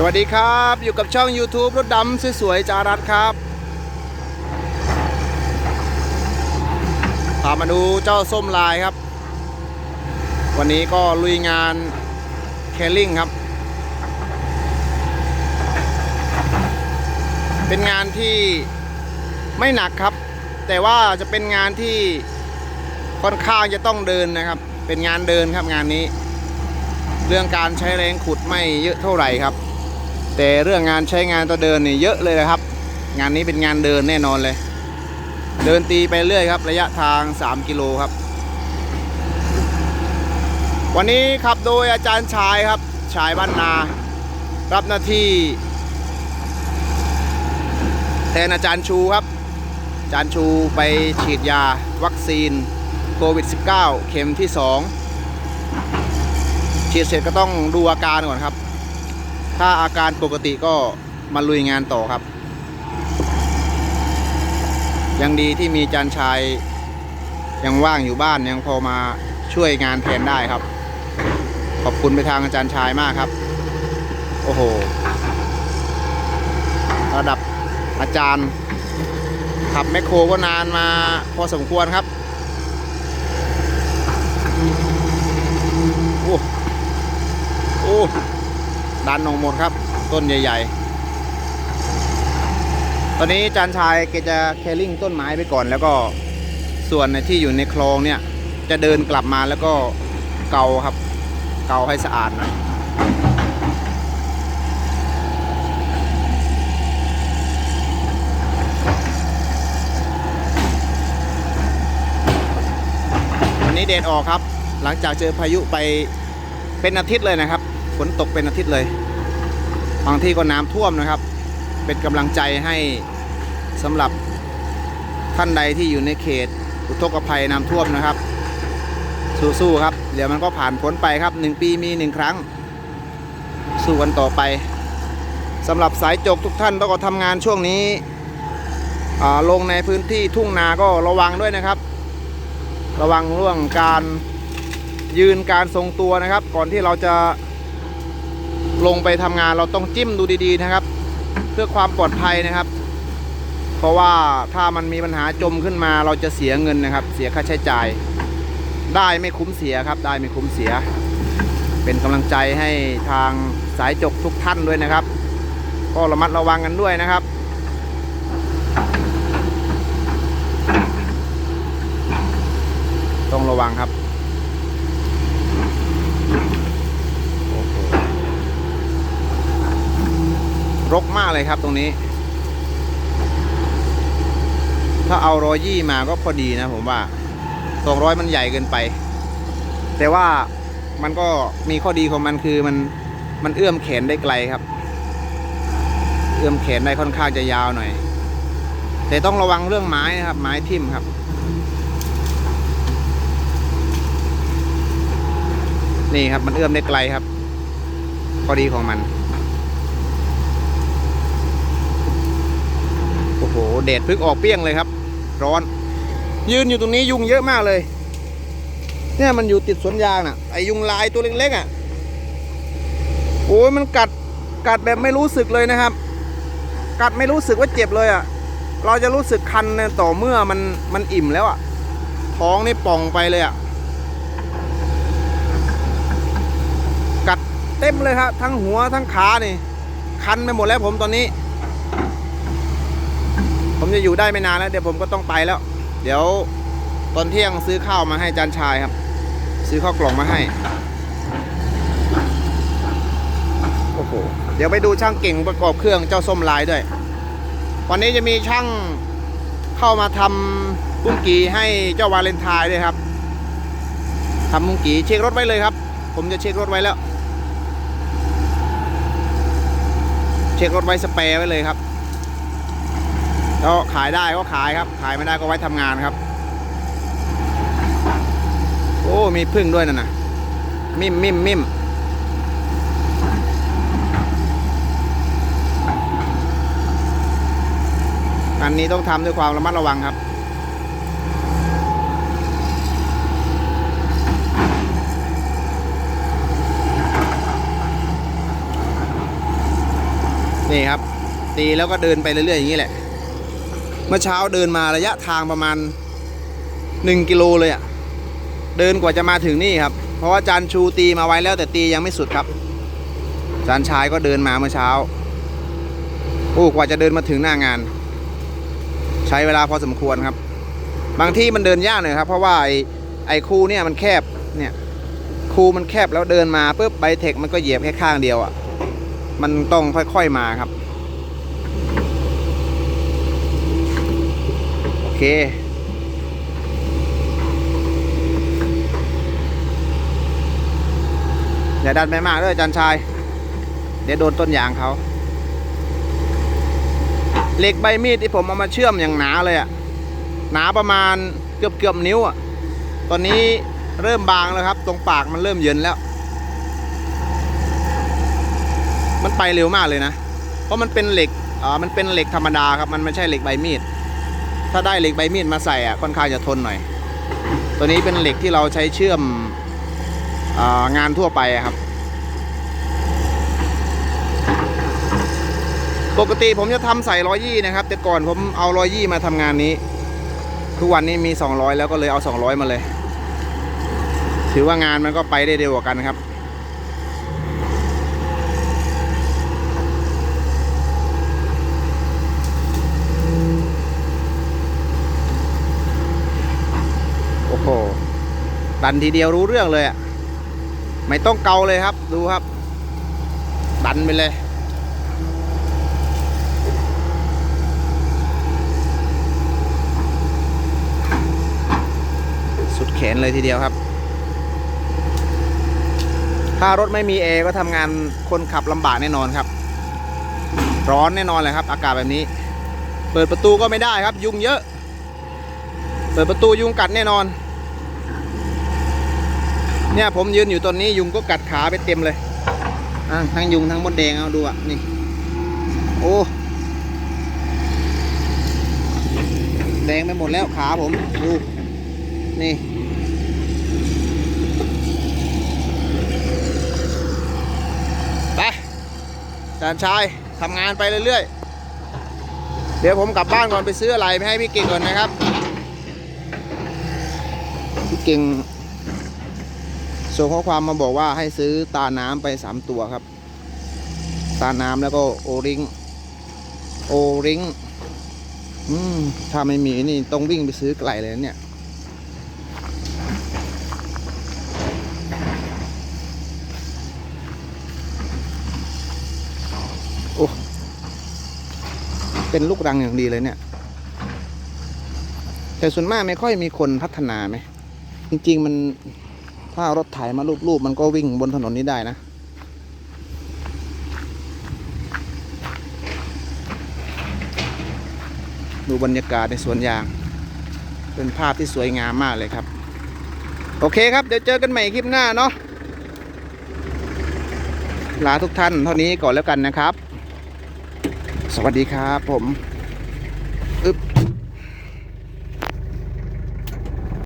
สวัสดีครับ อยู่กับช่อง YouTube รถดำสวยๆจารัสครับพามาดูเจ้าส้มลายครับ วันนี้ก็ลุยงานเคลลิงครับ เป็นงานที่ไม่หนักครับ แต่ว่าจะเป็นงานที่ค่อนข้างจะต้องเดินนะครับ เป็นงานเดินครับงานนี้ เรื่องการใช้แรงขุดไม่เยอะเท่าไหร่ครับ แต่เรื่องงานใช้งานตัวเดินนี่เยอะเลยนะครับ งานนี้เป็นงานเดินแน่นอนเลย เดินตีไปเรื่อยครับ ระยะทาง 3 กิโลครับ วันนี้ขับโดยอาจารย์ชายครับ ชายบ้านนา รับหน้าที่แทนอาจารย์ชูครับ อาจารย์ชูไปฉีดยาวัคซีนโควิด -19 เข็มที่ 2 ฉีดเสร็จก็ต้องดูอาการก่อนครับ ถ้าอาการปกติก็มาลุยงานต่อครับ ยังดีที่มีจานชายยังว่างอยู่บ้านยังพอมาช่วยงานแทนได้ครับ ขอบคุณไปทางอาจารย์ชายมากครับ โอ้โห ระดับอาจารย์ขับแมคโครก็นานมาพอสมควรครับโอ้โอ้ ดันออกหมดครับ ต้นใหญ่ ๆ ตอนนี้จานชายแกจะแคลริ่งต้นไม้ไปก่อน แล้วก็ส่วนในที่อยู่ในคลองเนี่ย จะเดินกลับมาแล้วก็เกาครับ เกาให้สะอาดหน่อยวันนี้เดดออกครับ หลังจากเจอพายุไปเป็นอาทิตย์เลยนะครับ ฝนตกเป็นอาทิตย์เลย บางที่ก็น้ำท่วมนะครับ เป็นกำลังใจให้สำหรับท่านใดที่อยู่ในเขต อุทกภัยน้ำท่วมนะครับ สู้ๆครับ เดี๋ยวมันก็ผ่านพ้นไปครับหนึ่งปีมีหนึ่งครั้ง สู้กันต่อไปสำหรับสายจกทุกท่านต้องก็ทำงานช่วงนี้ลงในพื้นที่ทุ่งนาก็ระวังด้วยนะครับ ระวังเรื่องการยืนการทรงตัวนะครับ ก่อนที่เราจะ ลงไปทำงานเราต้องจิ้มดูดีๆนะครับ เพื่อความปลอดภัยนะครับ เพราะว่าถ้ามันมีปัญหาจมขึ้นมาเราจะเสียเงินนะครับ เสียค่าใช้จ่าย ได้ไม่คุ้มเสียครับ ได้ไม่คุ้มเสีย เป็นกำลังใจให้ทางสายจกทุกท่านด้วยนะครับ ก็ระมัดระวังกันด้วยนะครับต้องระวังครับโอ้โหร กมากเลยครับตรงนี้ ถ้าเอาร้อยยี่มาก็พอดีนะผมว่าสองร้อยมันใหญ่เกินไป แต่ว่ามันก็มีข้อดีของมันคือมันมันเอื้อมแขนได้ไกลครับ เอื้อมแขนได้ค่อนข้างจะยาวหน่อย แต่ต้องระวังเรื่องไม้นะครับ ไม้ทิ่มครับ นี่ครับมันเอื้อมได้ไกลครับ ข้อดีของมัน โอ้โหแดดพึ่งออกเปรี้ยงเลยครับ ร้อน ยืนอยู่ตรงนี้ยุงเยอะมากเลย เนี่ยมันอยู่ติดสวนยางน่ะไอยุงลายตัวเล็กๆอะโอ้ยมันกัดกัดแบบไม่รู้สึกเลยนะครับ กัดไม่รู้สึกว่าเจ็บเลยอะ เราจะรู้สึกคันเนี่ยต่อเมื่อมันมันอิ่มแล้วอะ ท้องนี่ป่องไปเลยอะ กัดเต็มเลยครับ ทั้งหัวทั้งขานี่ คันไปหมดแล้วผมตอนนี้ ผมจะอยู่ได้ไม่นานแล้ว เดี๋ยวผมก็ต้องไปแล้ว เดี๋ยวตอนเที่ยงซื้อข้าวมาให้จานชายครับ ซื้อข้าวกล่องมาให้โอ้โหเดี๋ยวไปดูช่างเก่งประกอบเครื่องเจ้าส้มลายด้วย วันนี้จะมีช่างเข้ามาทำบุ้งกีให้เจ้าวาเลนไทน์ด้วยครับทำบุ้งกีเช็ครถไว้เลยครับ ผมจะเช็ครถไว้แล้ว เช็ครถไว้สเปรย์ไว้เลยครับ แล้วขายได้ก็ขายครับ ขายไม่ได้ก็ไว้ทำงานครับ โอ้มีพึ่งด้วยนั่นนะมิมมิมมิมอันนี้ต้องทำด้วยความระมัดระวังครับ นี่ครับ ตีแล้วก็เดินไปเรื่อยๆอย่างนี้แหละ เมื่อเช้าเดินมาระยะทางประมาณ 1 กิโลเลยอะ่ะ เดินกว่าจะมาถึงนี่ครับ เพราะว่าจานชูตีมาไว้แล้วแต่ตียังไม่สุดครับ จานชายก็เดินมาเมื่อเช้า โอ้กว่าจะเดินมาถึงหน้างาน ใช้เวลาพอสมควรครับ บางที่มันเดินยากหน่อยครับ เพราะว่าไอ้ไอ้คูเนี่ยมันแคบเนี่ยคูมันแคบแล้วเดินมาปุ๊บไบเทคมันก็เหยียบแค่ข้างเดียวอะ่ะ มันต้องค่อยๆมาครับ โอ เค อย่าดันไปมากเลยจันชาย เดี๋ยวโดนต้นยางเขาเหล็กใบมีดที่ผมเอามาเชื่อมอย่างหนาเลยอะหนาประมาณเกือบเกือบนิ้วอะตอนนี้เริ่มบางแล้วครับ ตรงปากมันเริ่มเย็นแล้ว มันไปเร็วมากเลยนะ เพราะมันเป็นเหล็กอ่ามันเป็นเหล็กธรรมดาครับ มันไม่ใช่เหล็กใบมีด ถ้าได้เหล็กใบมีดมาใส่อะค่อนข้างจะทนหน่อย ตัวนี้เป็นเหล็กที่เราใช้เชื่อมอางานทั่วไปครับ ปกติผมจะทำใส่ร้อยยี่นะครับ แต่ก่อนผมเอาร้อยยี่มาทำงานนี้ ทุกวันนี้มี 200 แล้วก็เลยเอา 200 มาเลย ถือว่างานมันก็ไปได้เร็วกว่ากันครับ หดันทีเดียวรู้เรื่องเลยอะ่ะ ไม่ต้องเกาเลยครับ ดูครับ ดันไปเลย สุดแขนเลยทีเดียวครับ ถ้ารถไม่มีแอร์ก็ทำงานคนขับลำบากแน่นอนครับ ร้อนแน่นอนเลยครับ อากาศแบบนี้ เปิดประตูก็ไม่ได้ครับ ยุงเยอะ เปิดประตูยุงกัดแน่นอน เนี่ยผมยืนอยู่ตรงนี้ยุงก็กัดขาไปเต็มเลยทั้งยุงทั้งมดแดงเอาดูอะนี่ โอ้แดงไปหมดแล้วขาผมดูนี่ไปจานชายทำงานไปเรื่อยๆ เดี๋ยวผมกลับบ้านก่อนไปซื้ออะไรไปให้พี่เก่งก่อนนะครับ พี่เก่ง ส่งข้อความมาบอกว่าให้ซื้อตาน้ำไปสามตัวครับ ตาน้ำแล้วก็โอริงโอริงอืมถ้าไม่มีนี่ต้องวิ่งไปซื้อไกลเลยเนี่ย โอ้ เป็นลูกรังอย่างดีเลยเนี่ย แต่ส่วนมากไม่ค่อยมีคนพัฒนาไหม จริง ๆ มัน ถ้าเอารถไถมาลูบๆมันก็วิ่งบนถนนนี้ได้นะดูบรรยากาศในสวนยาง เป็นภาพที่สวยงามมากเลยครับ โอเคครับ เดี๋ยวเจอกันใหม่คลิปหน้าเนาะลาทุกท่านเท่านี้ก่อนแล้วกันนะครับ สวัสดีครับผม